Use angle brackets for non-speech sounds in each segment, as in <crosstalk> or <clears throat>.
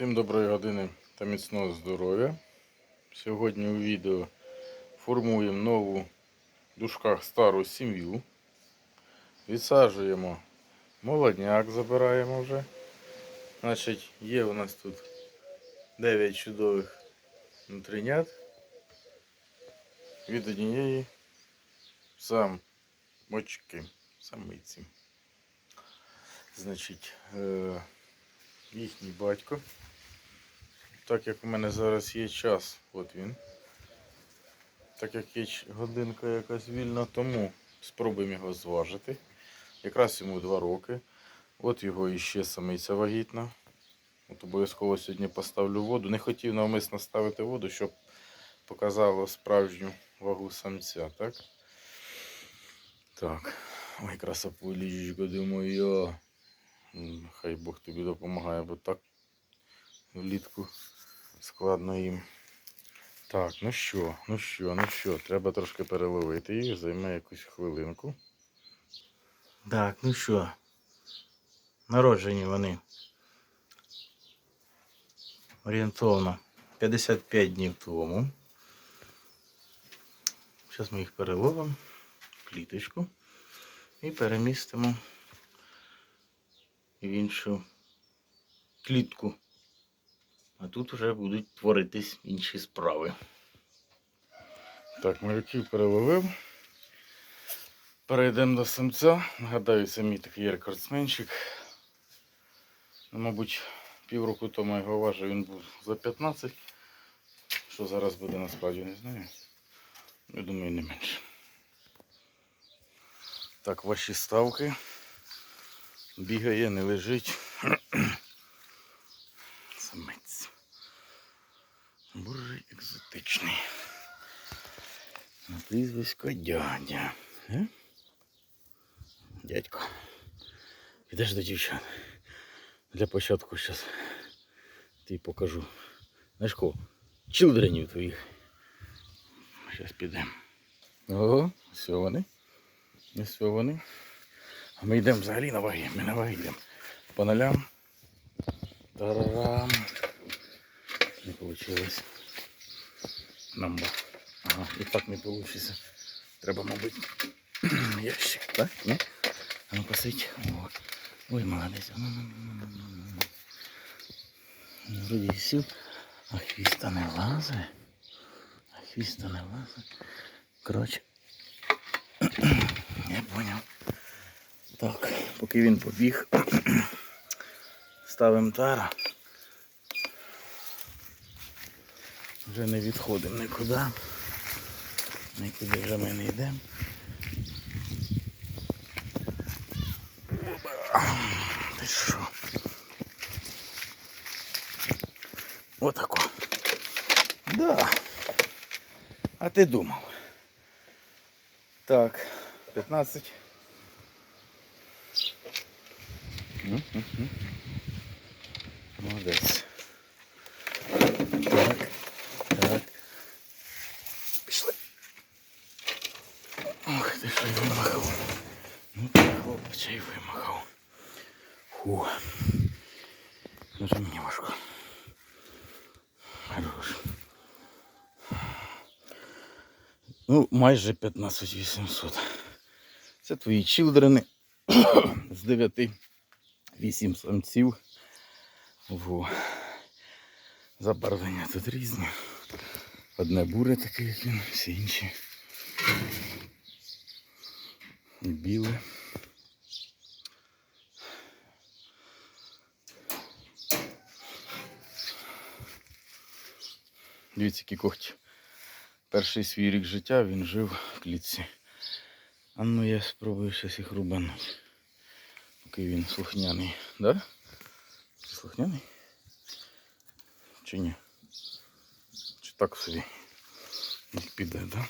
Всім доброї години та міцного здоров'я. Сьогодні у відео формуємо нову в дужках стару сім'ю. Відсаджуємо молодняк, забираємо вже. Значить, є у нас тут 9 чудових внутрінят. Від однієї самочки, самиці. Значить, е- їхній батько. Так як у мене зараз є час, от він. Так як є годинка якась вільна, тому спробуємо його зважити. Якраз йому 2 роки. От його іще самиця вагітна. От обов'язково сьогодні поставлю воду. Не хотів навмисно ставити воду, щоб показало справжню вагу самця, так? Так. Ой, красополічко, думаю. Хай Бог тобі допомагає, бо так влітку складно їм. Так, ну що, ну що, ну що, треба трошки переловити їх, займе якусь хвилинку. Так, ну що, народжені вони. Орієнтовно 55 днів тому. Зараз ми їх переловимо в кліточку і перемістимо в іншу клітку. А тут вже будуть творитись інші справи. Так, малюків переловив. Перейдемо до самця. Нагадаю, мій такий рекордсменчик. Ну, мабуть, півроку тому його важив, він був за 15. Що зараз буде насправді, не знаю. Я думаю, не менше. Так, ваші ставки бігає, не лежить. <clears throat> Самець. Боже, екзотичний. На прізвисько дядя. Е? Дядько. Підеш до дівчат. Для початку зараз ти покажу. Знаєш кого? Чилдренів твоїх. Зараз підемо. Ого, все вони. Ось вони. А ми йдемо взагалі на ваги. Ми на ваги йдемо. По нолям. Тарарам. Не получилось. Нам. Ага, і так не вийде. Треба, мабуть, <clears throat> ящик, так? Ні? А ну посидь. О. Ой, молодець. Ну, ну, ну, Вроді сів, а хвіста не лазить. А хвіста не лазить. Коротше. <clears throat> Я поняв. Так, поки він побіг, ставимо тара. Вже не відходимо нікуди. Нікуди вже ми не йдемо. Ти що? Отако. Да. А ти думав. Так, 15. М, м. Молодець. Так, так. Пішли. Ох, ти що й вимахав. Ну так, хлопче, й вимахав. Фу. Дуже мені важко. Хорош. Ну, майже 15 800. Це твої чилдрени <coughs> з 9 8 самців. Во. Забарвлення тут різні. Одне буре таке, як він, всі інші. І біле. Дивіться, які когті. Перший свій рік життя він жив в клітці. А ну я спробую щось їх рубанути. Поки він слухняний. Да? Слухняний? Чи ні? Чи так собі? Не піде, да?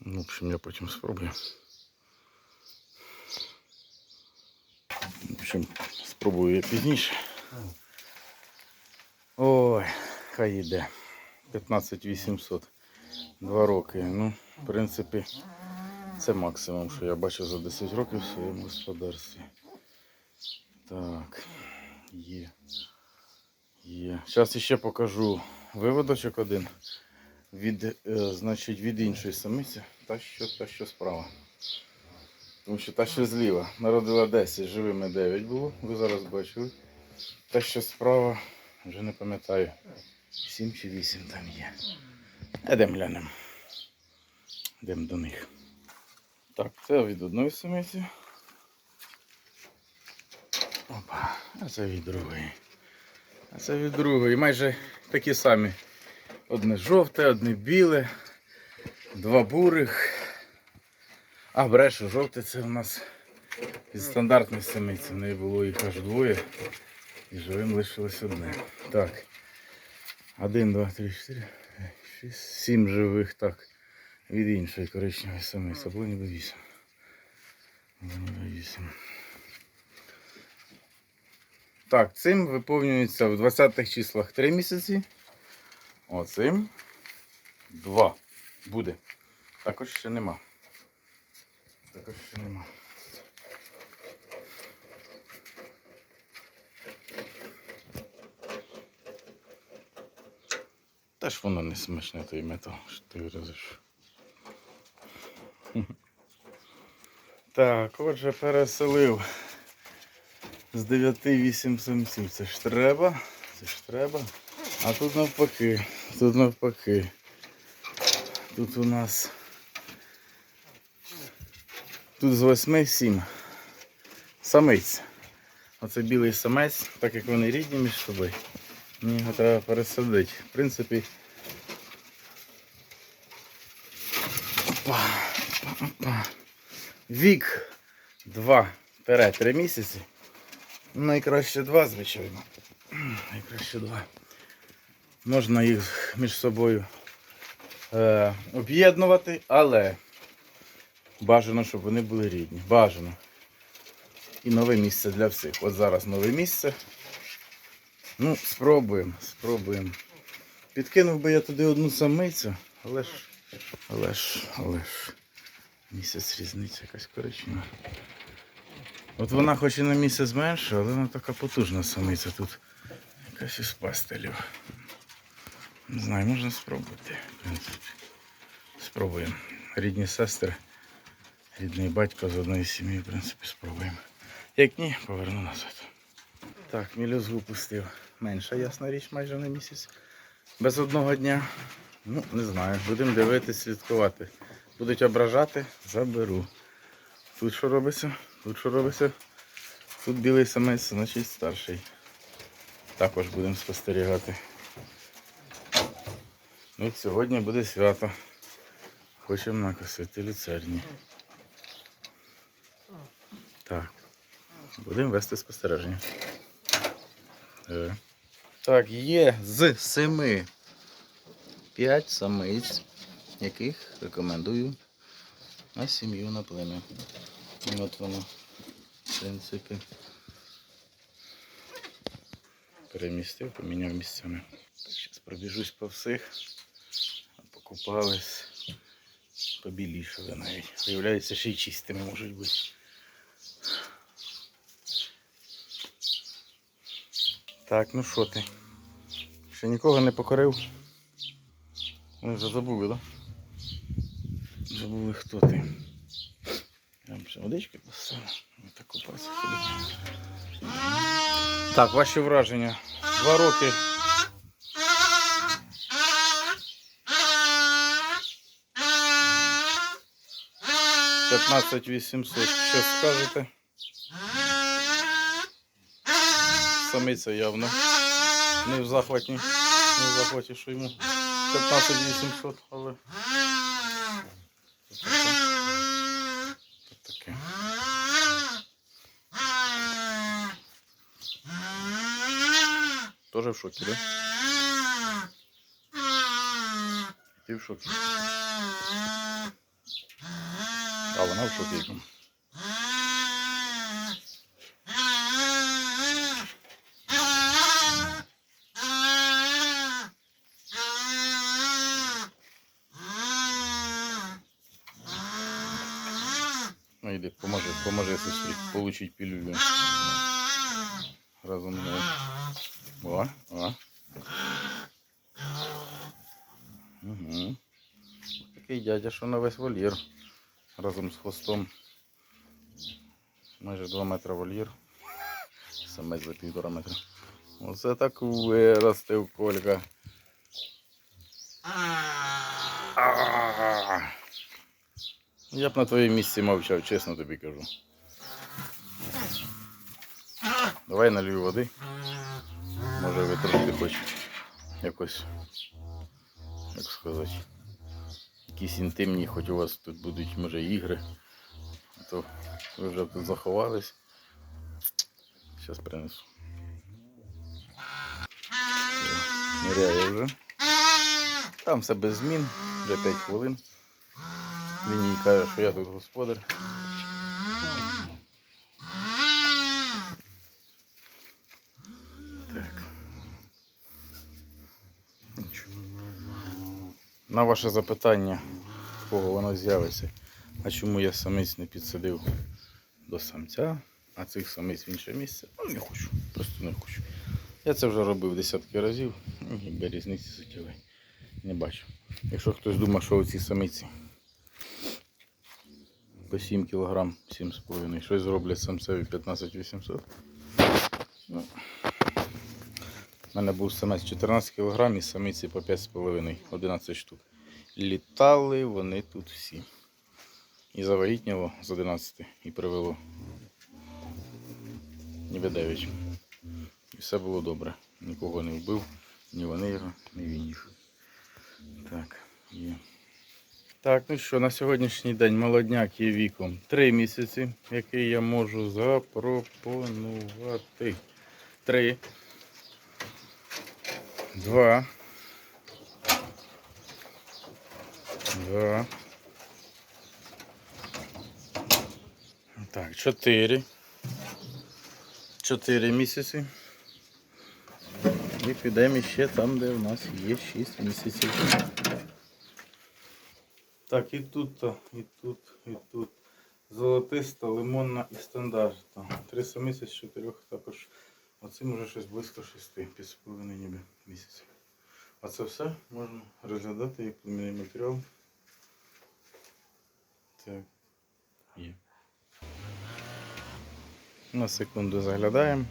Ну, в общем, я потім спробую. В общем, спробую я пізніше. Ой, хай йде. 15 800. Два роки. Ну, в принципі, це максимум, що я бачив за 10 років в своєму господарстві. Так, є. Є. Зараз ще покажу виводочок один від, е, значить, від іншої самиці, та що, та що справа. Тому що та, що зліва народила 10, живими 9 було, ви зараз бачили. Та, що справа, вже не пам'ятаю, 7 чи 8 там є. Йдемо глянемо. Йдемо до них. Так, це від одної самиці. Опа, а це від другої. А це від другої. Майже такі самі. Одне жовте, одне біле, два бурих. А брешу, жовте це у нас від стандартної самиці. В неї було їх аж двоє. І живим лишилось одне. Так. Один, два, три, чотири, шість, сім живих, так. Від іншої коричневої вісім. Було ніби. Так, цим виповнюється в 20-х числах 3 місяці. Оцим 2 буде. Також ще нема. Також ще нема. Теж воно не смачне той метал, що ти виразиш. Так, отже, переселив з 9-8. Це ж треба. Це ж треба. А тут навпаки. Тут навпаки. Тут у нас. Тут з 8 7 самиць. Оце білий самець, так як вони рідні між собою. Мені його треба пересадити. В принципі. Опа, опа, опа. Вік 2-3 місяці. Найкраще два, звичайно. Найкраще два. Можна їх між собою е, об'єднувати, але бажано, щоб вони були рідні. Бажано. І нове місце для всіх. От зараз нове місце. Ну, спробуємо, спробуємо. Підкинув би я туди одну самицю, але ж, але ж, але ж. Місяць різниця якась коричнева. От вона хоч і на місяць менша, але вона така потужна самиця тут. Якась із пастелів. Не знаю, можна спробувати. Спробуємо. Рідні сестри, рідний батько з одної сім'ї, в принципі, спробуємо. Як ні, поверну назад. Так, мілюзгу пустив. Менша, ясна річ, майже на місяць. Без одного дня. Ну, не знаю. Будемо дивитися, слідкувати. Будуть ображати, заберу. Тут що робиться? Тут що робиться? Тут білий самець, значить старший. Також будемо спостерігати. Ну, сьогодні буде свято. Хочемо накосити люцерні. Так. Будемо вести спостереження. Е. Так, є з семи п'ять самиць, яких рекомендую на сім'ю на плем'я. От воно, в принципі, перемістив, поміняв місцями. Зараз пробіжусь по всіх. Покупались, побілішали навіть. Виявляється, ще й чистими можуть бути. Так, ну що ти? Ще нікого не покорив? Ви вже забули, так? Да? Забули хто ти. Я вам ще водички поставив. Ви так купатися собі. Так, ваші враження. Два роки. П'ятнадцять вісімсот. Що скажете? Самиця явно. Не в захваті. Не в захваті, що йому 15 800, але. Тоже в шокі, да? Ти в шокі. А вона в шокі. Ну йди, поможи, поможи сестрі, получить пілюлю. Разом. О, о. Угу. Такий дядя, що на весь вольєр. Разом з хвостом. Майже 2 метри вольєр. Саме за півтора метра. Оце так виростив колька. А-а-а. Я б на твоєму місці мовчав, чесно тобі кажу. Давай налью води. Може ви трошки хоч якось, як сказати, якісь інтимні, хоч у вас тут будуть, може, ігри. То ви вже тут заховались. Зараз принесу. Все, вже. Там все без змін, вже 5 хвилин. Він їй каже, що я тут господар. Так. На ваше запитання, кого воно з'явиться, а чому я самець не підсадив до самця, а цих самець в інше місце, ну не хочу, просто не хочу. Я це вже робив десятки разів, ну, якби різниці суттєвої не бачу. Якщо хтось думає, що оці самиці по 7 кг, 7,5, щось зроблять самцеві 15 800. Ну, у мене був самець 14 кг і самиці по 5,5, 11 штук. Літали вони тут всі. І завагітняло з 11 і привело. Ніби 9. І все було добре. Нікого не вбив, ні вони його, ні він їх. Так, є. Так, ну що, на сьогоднішній день молодняк є віком 3 місяці, який я можу запропонувати. 3. 2. 2. Так, 4. 4 місяці. І підемо ще там, де в нас є 6 місяців. Так, і тут, і тут, і тут. Золотиста, лимонна і стандартна. Три самиці з чотирьох також. Оцим уже щось близько шести, половиною ніби місяців. А це все можна розглядати як племінний матеріал. Так. Є. На секунду заглядаємо.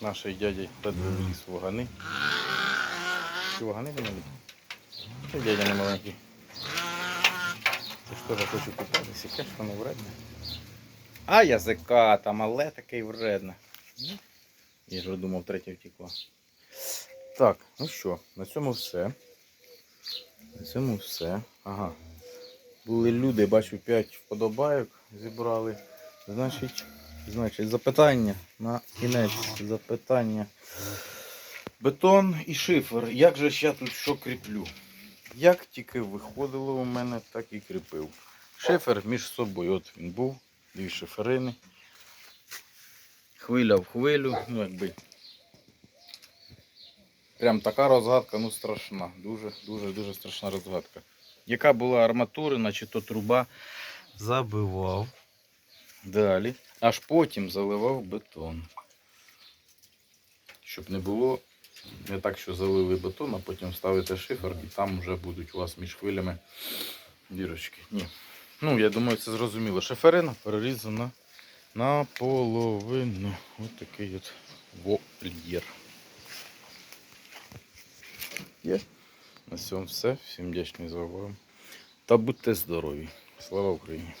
Нашої дяді ледве вліз в вагани. Чи вагани вони? Це дядя не маленький. Це ж теж хочу купатися, яке ж воно вредне. А язика там, мале таке й вредне. Я ж думав, третя втекла. Так, ну що, на цьому все. На цьому все. Ага. Були люди, бачу, 5 вподобайок зібрали. Значить, значить, запитання на кінець. Запитання. Бетон і шифер. Як же ж я тут що кріплю? Як тільки виходило у мене, так і кріпив. Шифер між собою. От він був, дві шиферини. Хвиля в хвилю, ну якби. Прям така розгадка, ну страшна. Дуже, дуже, страшна розгадка. Яка була арматурина, чи то труба, забивав. Далі. Аж потім заливав бетон. Щоб не було не так, що залили бетон, а потім ставите шифер і там вже будуть у вас між хвилями дірочки. Ні. Ну, я думаю, це зрозуміло. Шиферина перерізана наполовину. Ось такий от вольєр. Є. На цьому все. Всім вдячний за увагу. Та будьте здорові. Слава Україні!